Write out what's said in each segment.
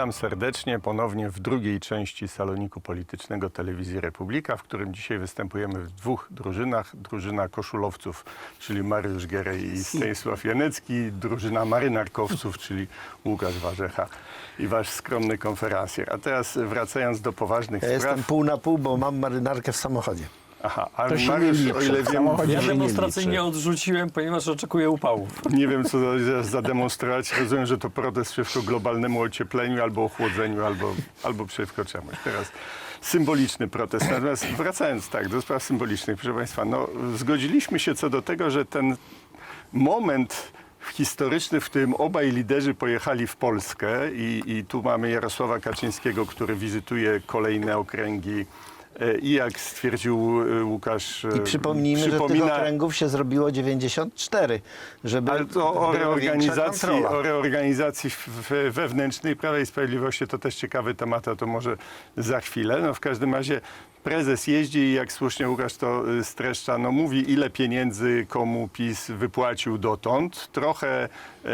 Witam serdecznie ponownie w drugiej części saloniku politycznego Telewizji Republika, w którym dzisiaj występujemy w dwóch drużynach. Drużyna koszulowców, czyli Mariusz Gierej i Stanisław Janecki, drużyna marynarkowców, czyli Łukasz Warzecha i wasz skromny konferencjer. A teraz wracając do poważnych Ja spraw. jestem pół na pół, bo mam marynarkę w samochodzie. Aha, a To się Mariusz, liczy. o ile W wiem, samochodzie Ja się nie demonstracyjnie liczy. odrzuciłem, ponieważ oczekuję upałów. Nie wiem, co za- zademonstrować. Rozumiem, że to protest przeciwko globalnemu ociepleniu, albo ochłodzeniu, albo, albo przeciwko czemuś. Teraz symboliczny protest. Natomiast wracając tak do spraw symbolicznych, proszę Państwa, no, zgodziliśmy się co do tego, że ten moment historyczny, w którym obaj liderzy pojechali w Polskę i, i tu mamy Jarosława Kaczyńskiego, który wizytuje kolejne okręgi i jak stwierdził e, Łukasz, e, I przypomnijmy, że tych okręgów się zrobiło 94, żeby ale to o była większa reorganizacji, kontrola. o reorganizacji w- w- wewnętrznej Prawa i Sprawiedliwości to też ciekawy temat, a to może za chwilę. No w każdym razie prezes jeździ i jak słusznie Łukasz to y, streszcza, no mówi ile pieniędzy komu PiS wypłacił dotąd. Trochę e,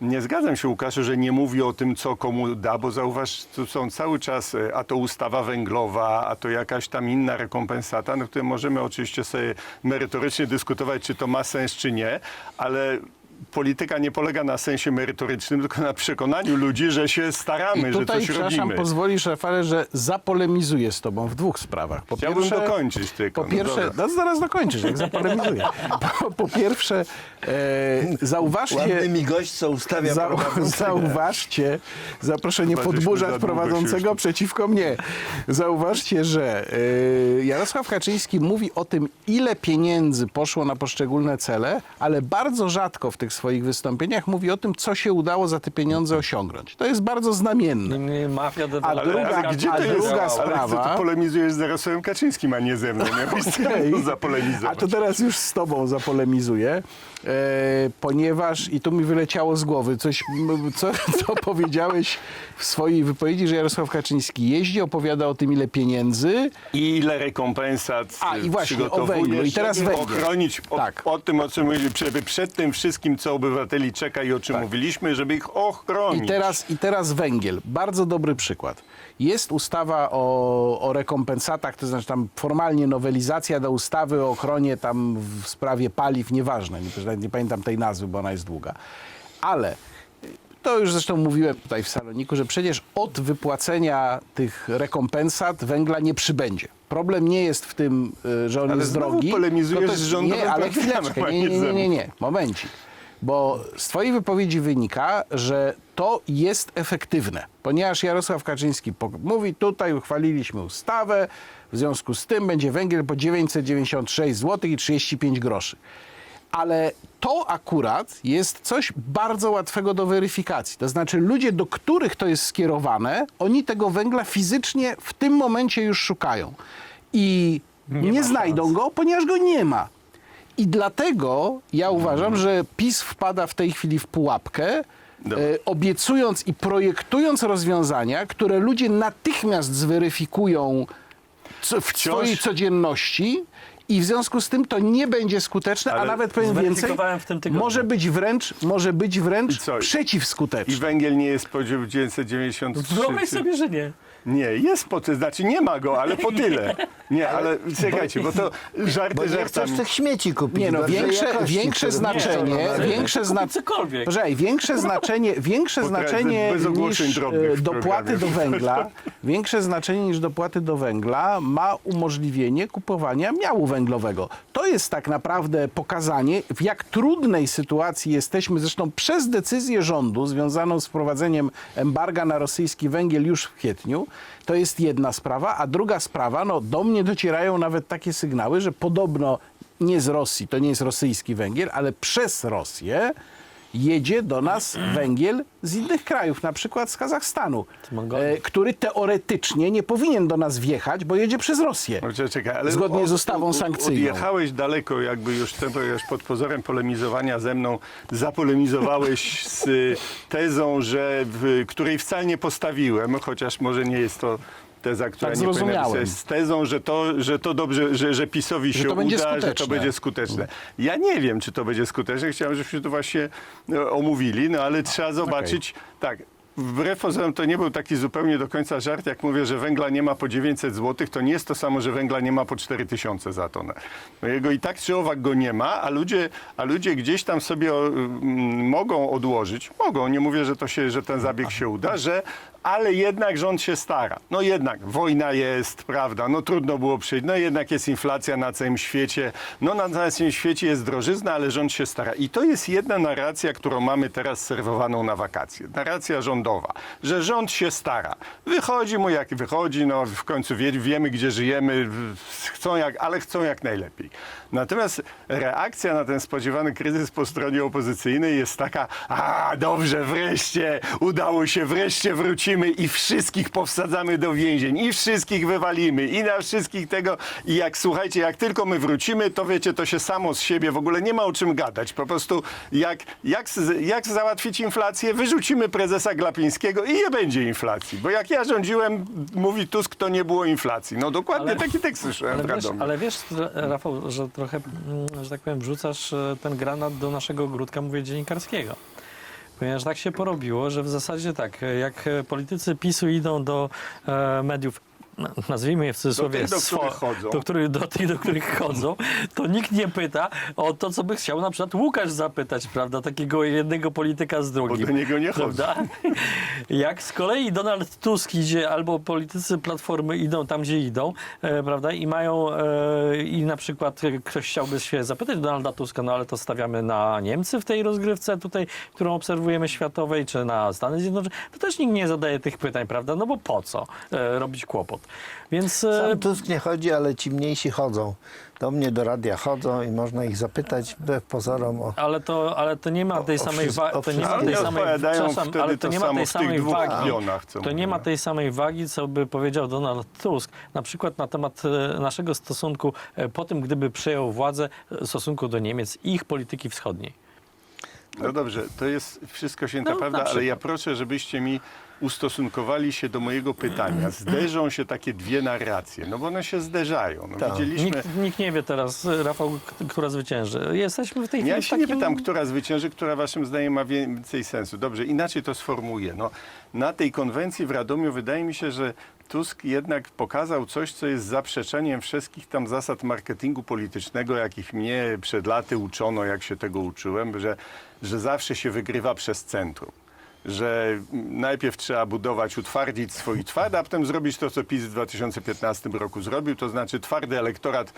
nie zgadzam się Łukaszu, że nie mówi o tym, co komu da, bo zauważ, tu są cały czas, e, a to ustawa węglowa, a to jakaś tam inna rekompensata, no które możemy oczywiście sobie merytorycznie dyskutować, czy to ma sens, czy nie, ale polityka nie polega na sensie merytorycznym, tylko na przekonaniu ludzi, że się staramy, I że tutaj, coś przepraszam, robimy. pozwolisz, Rafale, że zapolemizuję z tobą w dwóch sprawach. Po Chciałbym dokończyć tylko. Po No pierwsze, dobra. no, zaraz dokończysz, jak zapolemizuję. Po, po pierwsze, e, zauważcie... Ładny mi gość, co ustawia Za, zauważcie, za proszę nie Chyba żeśmy za podburzać prowadzącego przeciwko mnie. Zauważcie, że y, Jarosław Kaczyński mówi o tym, ile pieniędzy poszło na poszczególne cele, ale bardzo rzadko w tych swoich wystąpieniach mówi o tym, co się udało za te pieniądze osiągnąć. To jest bardzo znamienne. Mafia A druga- ale gdzie a to jest? druga ale sprawa- ty tu polemizujesz z Jarosławem Kaczyńskim, a nie ze mną. Miałbyś Okej. okay. zapolemizować. A to teraz już z tobą zapolemizuję, e, ponieważ i tu mi wyleciało z głowy coś, m, co, co powiedziałeś w swojej wypowiedzi, że Jarosław Kaczyński jeździ, opowiada o tym, ile pieniędzy. I ile rekompensat A, i właśnie, przygotowujesz, o węglu. I teraz żeby węgiel. ochronić o, Tak. o tym, o czym mówiliśmy, żeby przed tym wszystkim, co obywateli czeka i o czym mówiliśmy, żeby ich ochronić. I teraz, I teraz węgiel. Bardzo dobry przykład. Jest ustawa o, o rekompensatach, to znaczy tam formalnie nowelizacja do ustawy o ochronie tam w sprawie paliw, nieważne, nie, nie pamiętam tej nazwy, bo ona jest długa. Ale to już zresztą mówiłem tutaj w saloniku, że przecież od wypłacenia tych rekompensat węgla nie przybędzie. Problem nie jest w tym, y, że on Ale jest znowu drogi. polemizujesz to z jest- rządowym Nie, ale programem, chwileczkę. Nie, nie nie, nie, nie. Momencik. Bo z twojej wypowiedzi wynika, że to jest efektywne, ponieważ Jarosław Kaczyński mówi, tutaj uchwaliliśmy ustawę, w związku z tym będzie węgiel po 996 zł i 35 groszy. Ale to akurat jest coś bardzo łatwego do weryfikacji. To znaczy ludzie, do których to jest skierowane, oni tego węgla fizycznie w tym momencie już szukają. I nie, ma znajdą go, ponieważ go nie ma. I dlatego ja uważam, że PiS wpada w tej chwili w pułapkę, Dobra. e, obiecując i projektując rozwiązania, które ludzie natychmiast zweryfikują co, w Wciąż- swojej codzienności i w związku z tym to nie będzie skuteczne, a Ale nawet powiem więcej, może być wręcz, może być I wręcz co? I przeciwskuteczne. węgiel nie jest po 993. Wyobraź sobie, że nie. Nie, jest po tyle, znaczy nie ma go, ale po tyle. Nie, ale czekajcie, bo to Bo żarty nie chcesz żartami. tych śmieci kupić. Nie no, gorszej większe, jakości, większe które znaczenie, wyciągną. większe, Kupić zna... cokolwiek. Poczekaj, większe znaczenie, większe Bo teraz znaczenie bez ogłoszeń niż drobnych e, w dopłaty do programie. węgla, większe znaczenie niż dopłaty do węgla ma umożliwienie kupowania miału węglowego. To jest tak naprawdę pokazanie, w jak trudnej sytuacji jesteśmy, zresztą przez decyzję rządu związaną z wprowadzeniem embarga na rosyjski węgiel już w kwietniu, to jest jedna sprawa, a druga sprawa, no do mnie docierają nawet takie sygnały, że podobno nie z Rosji, to nie jest rosyjski węgiel, ale przez Rosję jedzie do nas węgiel z innych krajów, na przykład z Kazachstanu, Mongolii. e, który teoretycznie nie powinien do nas wjechać, bo jedzie przez Rosję. No, czekaj, czekaj, ale Zgodnie z ustawą u- u- sankcyjną. Odjechałeś daleko, jakby już, tempo- już pod pozorem polemizowania ze mną, zapolemizowałeś z y, tezą, że w, której wcale nie postawiłem, chociaż może nie jest to teza, która Tak nie powinna być, z tezą, że to, że to dobrze, że, że PiSowi Że się będzie uda, że to skuteczne. będzie skuteczne. Ja nie wiem, czy to będzie skuteczne. Chciałem, żebyśmy to właśnie e, omówili, no ale trzeba zobaczyć. Tak, wbrew pozorom to nie był taki zupełnie do końca żart, jak mówię, że węgla nie ma po 900 zł, to nie jest to samo, że węgla nie ma po 4000 za tonę. No jego i tak czy owak go nie ma, a ludzie, a ludzie gdzieś tam sobie o, mm, mogą odłożyć, mogą, nie mówię, że, to się, że ten zabieg się uda, że ale jednak rząd się stara. No jednak wojna jest, prawda, no trudno było przyjść, no jednak jest inflacja na całym świecie, no na całym świecie jest drożyzna, ale rząd się stara. I to jest jedna narracja, którą mamy teraz serwowaną na wakacje. Narracja rządowa, że rząd się stara. Wychodzi mu jak wychodzi, no w końcu wie, wiemy, gdzie żyjemy, chcą jak, ale chcą jak najlepiej. Natomiast reakcja na ten spodziewany kryzys po stronie opozycyjnej jest taka, a dobrze, wreszcie, udało się, wreszcie wrócimy i wszystkich powsadzamy do więzień, i wszystkich wywalimy, i na wszystkich tego. I jak słuchajcie, jak tylko my wrócimy, to wiecie, to się samo z siebie w ogóle nie ma o czym gadać. Po prostu jak, jak, jak załatwić inflację, wyrzucimy prezesa Glapińskiego i nie będzie inflacji. Bo jak ja rządziłem, mówi Tusk, to nie było inflacji. No dokładnie Ale- taki tekst słyszałem Ale wiesz, ale wiesz, Rafał, że trochę, mm, że tak powiem, wrzucasz e, ten granat do naszego ogródka, mówię, dziennikarskiego. Ponieważ tak się porobiło, że w zasadzie tak, jak politycy PiSu idą do e, mediów, nazwijmy je w cudzysłowie, tych, do których chodzą. Do, których, do tych, do których chodzą, to nikt nie pyta o to, co by chciał na przykład Łukasz zapytać, prawda, takiego jednego polityka z drugim. Bo do niego nie chodzą. Prawda? Jak z kolei Donald Tusk idzie, albo politycy Platformy idą tam, gdzie idą, e, prawda, i mają, e, i na przykład ktoś chciałby się zapytać Donalda Tuska, no ale to stawiamy na Niemcy w tej rozgrywce tutaj, którą obserwujemy światowej, czy na Stany Zjednoczone, to też nikt nie zadaje tych pytań, prawda, no bo po co e, robić kłopot. Więc e, Sam Tusk nie chodzi, ale ci mniejsi chodzą. Do mnie do radia chodzą i można ich zapytać wbrew pozorom o... ale to, ale to nie ma tej o samej wagi, to nie ma tej samej, przepraszam, ale to nie ma tej samej wagi. To nie ma tej samej wagi, co by powiedział Donald Tusk, na przykład na temat e, naszego stosunku e, po tym, gdyby przejął władzę w stosunku do Niemiec i ich polityki wschodniej. No dobrze, to jest wszystko święta No, prawda, ale ja proszę, żebyście mi ustosunkowali się do mojego pytania. Zderzą się takie dwie narracje, no bo one się zderzają. No, Tak. Widzieliśmy... Nikt, nikt nie wie teraz, Rafał, która zwycięży. Jesteśmy w tej chwili Ja się nie takim... pytam, która zwycięży, która waszym zdaniem ma więcej sensu. Dobrze, inaczej to sformułuję. No, na tej konwencji w Radomiu wydaje mi się, że Tusk jednak pokazał coś, co jest zaprzeczeniem wszystkich tam zasad marketingu politycznego, jakich mnie przed laty uczono, jak się tego uczyłem, że, że zawsze się wygrywa przez centrum. Że najpierw trzeba budować, utwardzić swój tward, a potem zrobić to, co PiS w 2015 roku zrobił, to znaczy twardy elektorat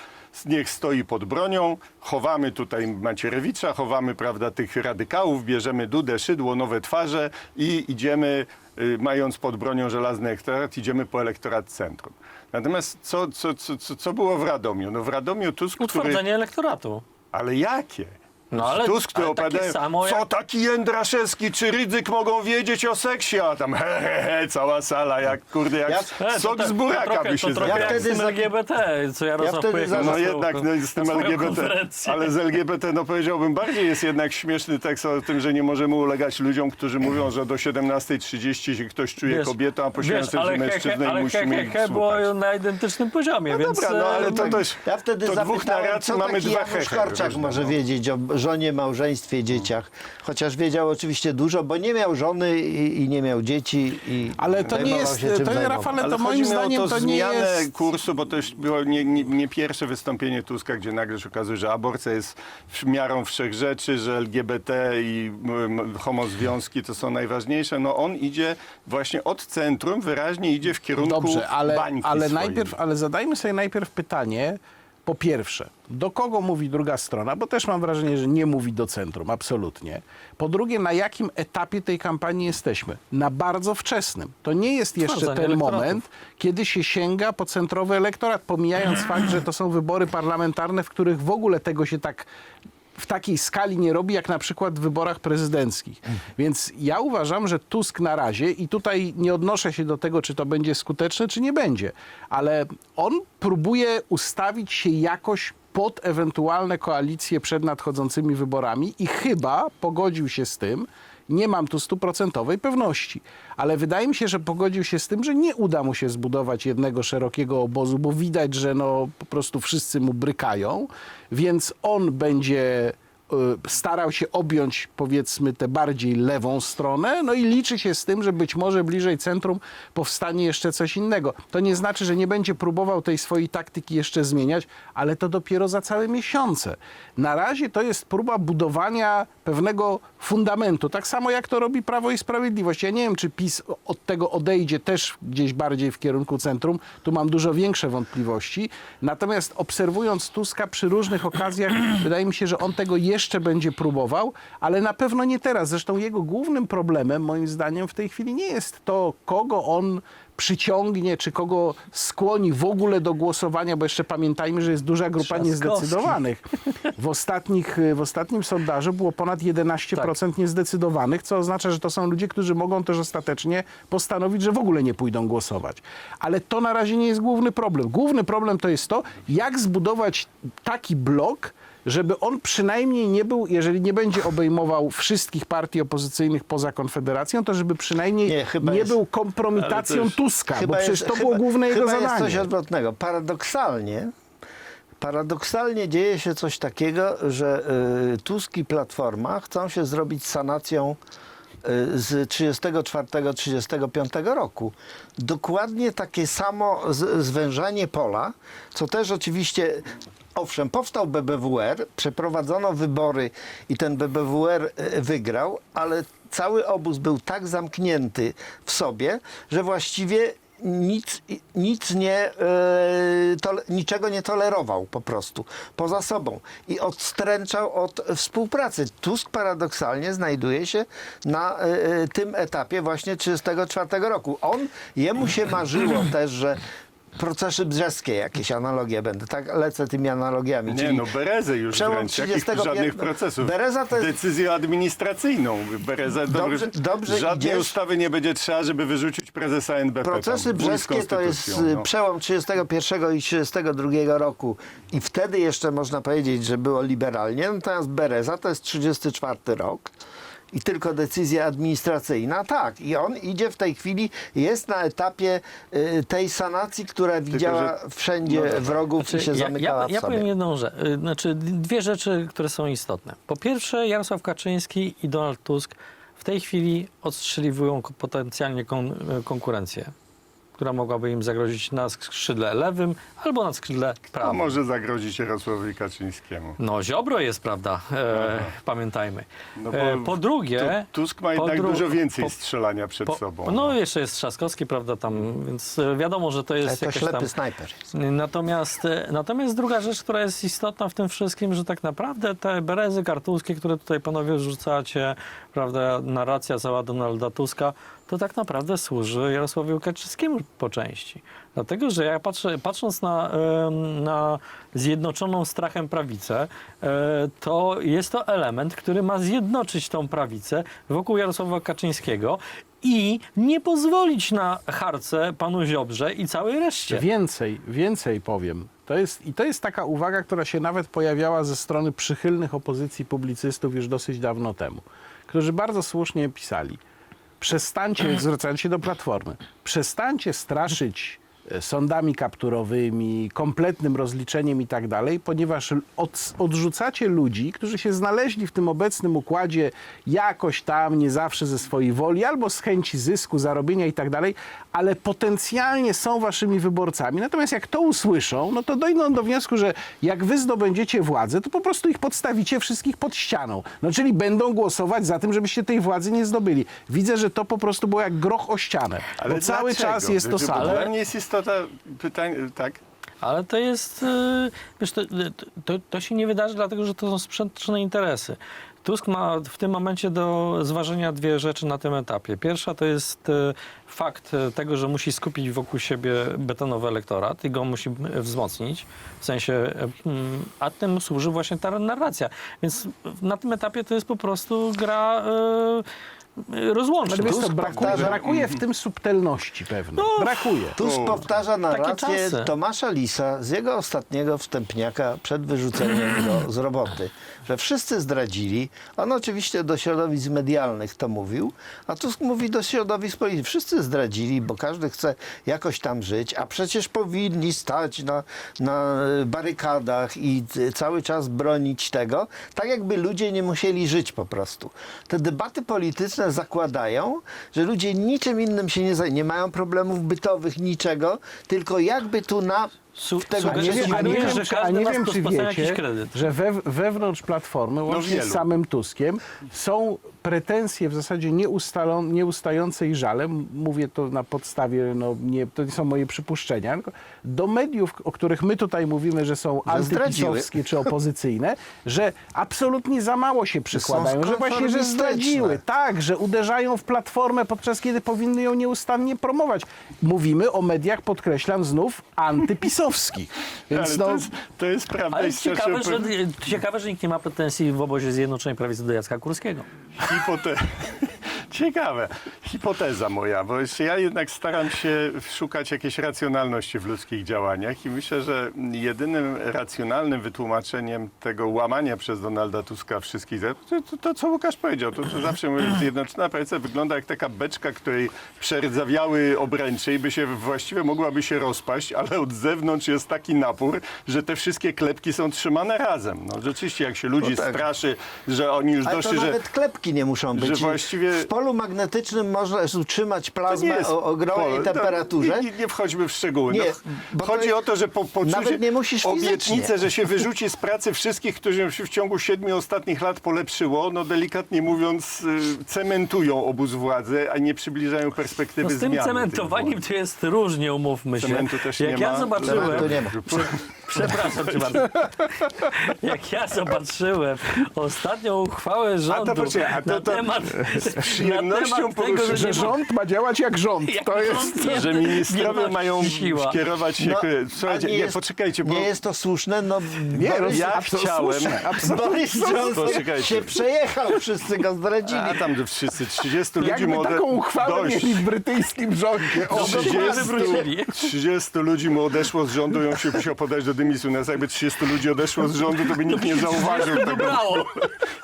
niech stoi pod bronią, chowamy tutaj Macierewicza, chowamy prawda, tych radykałów, bierzemy Dudę, Szydło, nowe twarze i idziemy, y, mając pod bronią żelazny elektorat, idziemy po elektorat centrum. Natomiast co, co, co, co, było w Radomiu? No w Radomiu Tusk, który... Utwardzenie elektoratu. Ale jakie? No ale- Tusk, ale takie samo co jak- taki Jędraszewski czy Rydzyk mogą wiedzieć o seksie, a tam he, he, he, cała sala, jak kurde, jak Ja- E, sok to, z buraka to trochę, by się to trochę Ja jak z wtedy tym za- LGBT, co Jarosław Ja wtedy pojechał za- No na jednak no, z tym na swoją LGBT, konferencję. ale z LGBT no powiedziałbym bardziej jest jednak śmieszny tekst o tym, że nie możemy ulegać ludziom, którzy mówią, że do 17.30 się ktoś czuje Wiesz, kobietą, a po 17 ale he, he, mężczyzną i ale he, musimy he, ich he było słuchać. na identycznym poziomie, No więc... dobra, no ale to e, też Ja wtedy to dwóch zapytałem, narracji co mamy taki dwa Janusz Korczak różne, może no. wiedzieć o żonie, małżeństwie, dzieciach. Chociaż wiedział oczywiście dużo, bo nie miał żony i, i nie miał dzieci. I Ale to nie zajmował jest, się czym to zajmował. Rafale, Ale to moim chodzi mi zdaniem o to, to nie zmianę jest... kursu, bo to już było nie, nie, nie pierwsze wystąpienie Tuska, gdzie nagle się okazuje, że aborcja jest w- miarą wszech rzeczy, że LGBT i homozwiązki to są najważniejsze. No on idzie właśnie od centrum, wyraźnie idzie w kierunku Dobrze, ale, bańki ale swojej. najpierw, ale zadajmy sobie najpierw pytanie, po pierwsze, do kogo mówi druga strona, bo też mam wrażenie, że nie mówi do centrum, absolutnie. Po drugie, na jakim etapie tej kampanii jesteśmy? Na bardzo wczesnym. To nie jest jeszcze ten moment, kiedy się sięga po centrowy elektorat, pomijając fakt, że to są wybory parlamentarne, w których w ogóle tego się tak w takiej skali nie robi, jak na przykład w wyborach prezydenckich. Więc ja uważam, że Tusk na razie, i tutaj nie odnoszę się do tego, czy to będzie skuteczne, czy nie będzie, ale on próbuje ustawić się jakoś pod ewentualne koalicje przed nadchodzącymi wyborami i chyba pogodził się z tym, nie mam tu stuprocentowej pewności, ale wydaje mi się, że pogodził się z tym, że nie uda mu się zbudować jednego szerokiego obozu, bo widać, że no po prostu wszyscy mu brykają, więc on będzie y, starał się objąć powiedzmy tę bardziej lewą stronę, no i liczy się z tym, że być może bliżej centrum powstanie jeszcze coś innego. To nie znaczy, że nie będzie próbował tej swojej taktyki jeszcze zmieniać, ale to dopiero za całe miesiące. Na razie to jest próba budowania pewnego fundamentu, tak samo jak to robi Prawo i Sprawiedliwość. Ja nie wiem, czy PiS od tego odejdzie też gdzieś bardziej w kierunku centrum, tu mam dużo większe wątpliwości. Natomiast obserwując Tuska przy różnych okazjach, wydaje mi się, że on tego jeszcze będzie próbował, ale na pewno nie teraz. Zresztą jego głównym problemem, moim zdaniem, w tej chwili nie jest to, kogo on przyciągnie, czy kogo skłoni w ogóle do głosowania, bo jeszcze pamiętajmy, że jest duża grupa Trzaskowski. niezdecydowanych. W, ostatnich, w ostatnim sondażu było ponad 11% niezdecydowanych, co oznacza, że to są ludzie, którzy mogą też ostatecznie postanowić, że w ogóle nie pójdą głosować. Ale to na razie nie jest główny problem. Główny problem to jest to, jak zbudować taki blok, żeby on przynajmniej nie był, jeżeli nie będzie obejmował wszystkich partii opozycyjnych poza Konfederacją, to żeby przynajmniej Nie, nie, chyba jest- był kompromitacją już- Tuska, bo przecież jest- to było główne jego chyba zadanie. jest coś odwrotnego. Paradoksalnie, paradoksalnie dzieje się coś takiego, że y, Tusk i Platforma chcą się zrobić sanacją z 34-35 roku. Dokładnie takie samo zwężanie pola, co też oczywiście Owszem, powstał BBWR, przeprowadzono wybory i ten BBWR e, wygrał, ale cały obóz był tak zamknięty w sobie, że właściwie nic, nic nie, e, tole, niczego nie tolerował po prostu poza sobą i odstręczał od współpracy. Tusk paradoksalnie znajduje się na e, e, tym etapie właśnie 1934 roku. On, jemu się marzyło też, że procesy brzeskie, jakieś analogie będę, tak lecę tymi analogiami. Nie, czyli no Berezę już przełom wręcz. Jakich 35 żadnych procesów. Bereza to jest- Decyzję administracyjną. Bereza, Dobrze- dobrze żadnej idziesz. ustawy nie będzie trzeba, żeby wyrzucić prezesa NBP. Procesy tam, brzeskie to jest y, no. przełom 31 i 32 roku i wtedy jeszcze można powiedzieć, że było liberalnie, natomiast Bereza to jest 34 rok i tylko decyzja administracyjna. Tak, i on idzie w tej chwili, jest na etapie y, tej sanacji, która widziała wszędzie wrogów i się Znaczy, ja, zamykała ja, w ja sobie. powiem jedną rzecz, y, znaczy dwie rzeczy, które są istotne. Po pierwsze, Jarosław Kaczyński i Donald Tusk w tej chwili odstrzeliwują ko- potencjalnie kon, y, konkurencję, która mogłaby im zagrozić na skrzydle lewym albo na skrzydle A prawym. może zagrozić Jarosławowi Kaczyńskiemu. No Ziobro jest, prawda, e, pamiętajmy. No bo e, po drugie... Tu, Tusk ma po jednak dru- dużo więcej po- strzelania przed po, sobą. No jeszcze jest Trzaskowski, prawda, tam, więc e, wiadomo, że to Ale jest to jakaś ślepy tam... snajper. jest. Natomiast, e, natomiast druga rzecz, która jest istotna w tym wszystkim, że tak naprawdę te berezy kartuskie, które tutaj panowie rzucacie, prawda, narracja cała Donalda Tuska, to tak naprawdę służy Jarosławowi Kaczyńskiemu po części. Dlatego, że ja patrzę, patrząc na, na zjednoczoną strachem prawicę, e, to jest to element, który ma zjednoczyć tą prawicę wokół Jarosława Kaczyńskiego i nie pozwolić na harce panu Ziobrze i całej reszcie. Więcej, więcej powiem. To jest, I to jest taka uwaga, która się nawet pojawiała ze strony przychylnych opozycji publicystów już dosyć dawno temu, którzy bardzo słusznie pisali. Przestańcie, zwracając się do Platformy, przestańcie straszyć sądami kapturowymi, kompletnym rozliczeniem i tak dalej, ponieważ od, odrzucacie ludzi, którzy się znaleźli w tym obecnym układzie jakoś tam, nie zawsze ze swojej woli, albo z chęci zysku, zarobienia i tak dalej, ale potencjalnie są waszymi wyborcami. Natomiast jak to usłyszą, no to dojdą do wniosku, że jak wy zdobędziecie władzę, to po prostu ich podstawicie wszystkich pod ścianą. No czyli będą głosować za tym, żebyście tej władzy nie zdobyli. Widzę, że to po prostu było jak groch o ścianę. bo cały dlaczego? czas jest to Znaczy, samo. jest istota pytań, tak? Ale to jest, e, wiesz, to, to, to się nie wydarzy, dlatego że to są sprzeczne interesy. Tusk ma w tym momencie do zważenia dwie rzeczy na tym etapie. Pierwsza to jest e, fakt tego, że musi skupić wokół siebie betonowy elektorat i go musi wzmocnić. W sensie, mm, a tym służy właśnie ta narracja. Więc na tym etapie to jest po prostu gra e, y, rozłączne. Ale wiesz co, brakuje, powtarza- brakuje w tym subtelności pewnej. brakuje. Tusk powtarza narrację czasy. Tomasza Lisa z jego ostatniego wstępniaka przed wyrzuceniem go z roboty, że wszyscy zdradzili. On oczywiście do środowisk medialnych to mówił, a Tusk mówi do środowisk politycznych. Wszyscy zdradzili, bo każdy chce jakoś tam żyć, a przecież powinni stać na, na barykadach i cały czas bronić tego, tak jakby ludzie nie musieli żyć po prostu. Te debaty polityczne zakładają, że ludzie niczym innym się nie zajmują, nie mają problemów bytowych, niczego, tylko jakby tu na Su- tego A nie, wiem, a nie wiem, że czy, a nie wiem, czy wiecie, że we, wewnątrz Platformy, łącznie wielu. z samym Tuskiem, są pretensje w zasadzie nieustające i żale, m- mówię to na podstawie, no, nie, to nie są moje przypuszczenia, tylko do mediów, o których my tutaj mówimy, że są antypisowskie czy opozycyjne, że absolutnie za mało się przykładają, że właśnie, że zdradziły, tak, że uderzają w Platformę, podczas kiedy powinny ją nieustannie promować. Mówimy o mediach, podkreślam znów, antypisowskich. Więc Ale no, to, jest, to jest prawda. Ale strasznie ciekawe że, ciekawe, że nikt nie ma pretensji w obozie Zjednoczonej Prawicy do Jacka Kurskiego. Hipote... Ciekawe. Hipoteza moja, bo jeszcze ja jednak staram się szukać jakiejś racjonalności w ludzkich działaniach i myślę, że jedynym racjonalnym wytłumaczeniem tego łamania przez Donalda Tuska wszystkich, to, to, to co Łukasz powiedział, to, to zawsze mówię, Zjednoczona Prawica wygląda jak taka beczka, której przerdzawiały obręcze i by się właściwie mogłaby się rozpaść, ale od zewnątrz jest taki napór, że te wszystkie klepki są trzymane razem. No rzeczywiście, jak się ludzi No tak. straszy, że oni już Ale to doszli, że... nawet klepki nie muszą być. że właściwie- polu magnetycznym można utrzymać To plazmę o ogromnej pole. To temperaturze. Nie, nie, nie wchodźmy w szczegóły. Nie, no, to chodzi jest- o to, że po, poczucie Nawet nie musisz obietnicę, fizycznie. że się wyrzuci z pracy wszystkich, którzy się w ciągu siedmiu ostatnich lat polepszyło, no delikatnie mówiąc, y, cementują obóz władzy, a nie przybliżają perspektywy No z tym zmiany. cementowaniem to jest różnie, umówmy się. Cementu też Jak nie ja ma. zobaczyłem, nie ma. Przepraszam cię bardzo. Jak ja zobaczyłem ostatnią uchwałę rządu poczekaj, a to- na to temat, przyjemnością na temat tego, poruszyłem, że, nie rząd ma działać jak rząd. jak To jest... rząd nie- Że ministrowie nie ma mają siła. kierować się... No, Słuchajcie, a nie, jest- poczekajcie, bo... Nie jest to słuszne, no Nie, Boris, ja absolutnie chciałem- słuszne, Boris słuszne. Johnson się przejechał, wszyscy go zdradzili. A tam wszyscy, 30 ludzi Jakby młode... taką uchwałę dość. mieli w brytyjskim rządzie. O, No, to 30, wywrócili. 30 ludzi mu odeszło z rządu i on się musiał podać do dymisji. Nas jakby 30 ludzi odeszło z rządu, to by nikt nie zauważył tego.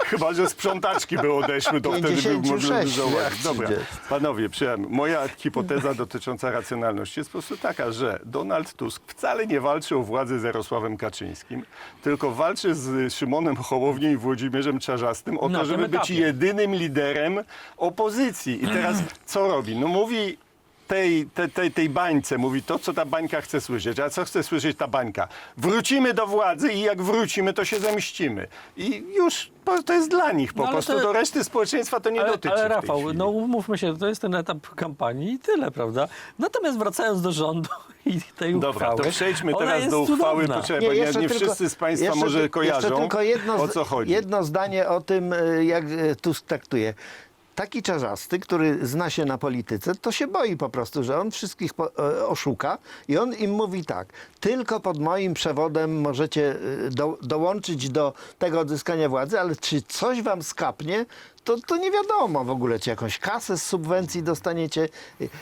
Chyba, że sprzątaczki by odeszły, to wtedy by 56, jak Dobra, 30. panowie, przyjąłem. Moja hipoteza dotycząca racjonalności jest po prostu taka, że Donald Tusk wcale nie walczy o władzę z Jarosławem Kaczyńskim, tylko walczy z Szymonem Hołownią i Włodzimierzem Czarzastym o Na to, tym żeby być etapie. jedynym liderem opozycji. I teraz co robi? No mówi tej, tej, tej, tej bańce, mówi to, co ta bańka chce słyszeć. A co chce słyszeć ta bańka? Wrócimy do władzy i jak wrócimy, to się zemścimy. I już po- to jest dla nich po No ale prostu. to- Do reszty społeczeństwa to nie Ale, dotyczy. ale w tej Rafał, chwili. no umówmy się, to jest ten etap kampanii i tyle, prawda? Natomiast wracając do rządu i tej Dobra, uchwały. to przejdźmy ona teraz jest do uchwały. cudowna. Poczekaj, bo nie, jeszcze nie tylko- wszyscy z Państwa jeszcze może ty- kojarzą, Jeszcze tylko jedno, o co chodzi. jedno zdanie o tym, y, jak y, Tusk traktuje. Taki czarzasty, który zna się na polityce, to się boi po prostu, że on wszystkich e, oszuka i on im mówi tak, tylko pod moim przewodem możecie y, do, dołączyć do tego odzyskania władzy, ale czy coś wam skapnie, to, to nie wiadomo w ogóle, czy jakąś kasę z subwencji dostaniecie.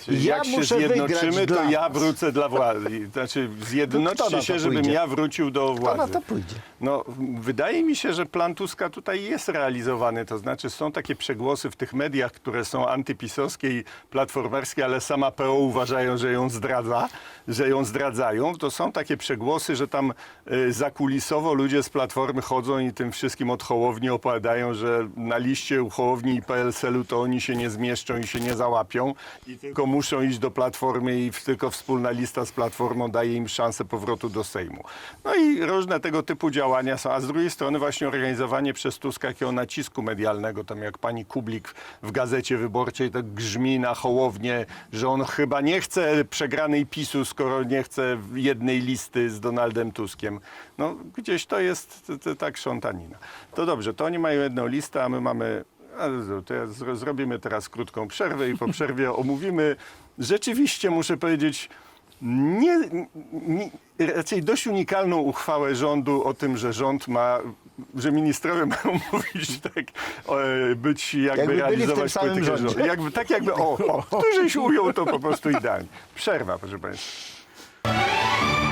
Czyli ja jak się muszę wygrać zjednoczymy, to dla ja was. wrócę dla władzy. Znaczy, To kto zjednoczcie się, to żebym pójdzie? ja wrócił do władzy. na to pójdzie? No, wydaje mi się, że plan Tuska tutaj jest realizowany. To znaczy, są takie przegłosy w tych mediach, które są antypisowskie i platformerskie, ale sama PO uważają, że ją zdradza, że ją zdradzają. To są takie przegłosy, że tam y, zakulisowo ludzie z Platformy chodzą i tym wszystkim od Hołowni opowiadają, że na liście u Hołowni i PSL-u to oni się nie zmieszczą i się nie załapią i tylko muszą iść do Platformy i tylko wspólna lista z Platformą daje im szansę powrotu do Sejmu. No i różne tego typu działania są, a z drugiej strony właśnie organizowanie przez Tuska takiego nacisku medialnego, tam jak pani Kublik w Gazecie Wyborczej tak grzmi na Hołownię, że on chyba nie chce przegranej PiSu, skoro nie chce jednej listy z Donaldem Tuskiem. No gdzieś to jest tak szontanina. To dobrze, to oni mają jedną listę, a my mamy to ja zro, zrobimy teraz krótką przerwę i po przerwie omówimy rzeczywiście, muszę powiedzieć, nie, nie, raczej dość unikalną uchwałę rządu o tym, że rząd ma, że ministrowie mają mówić tak, e, być jakby, Jakby byli w tym samym politykę rządzie. rządu. Jakby, tak jakby, o, o, któryś ujął to po prostu idealnie. Przerwa, proszę Państwa.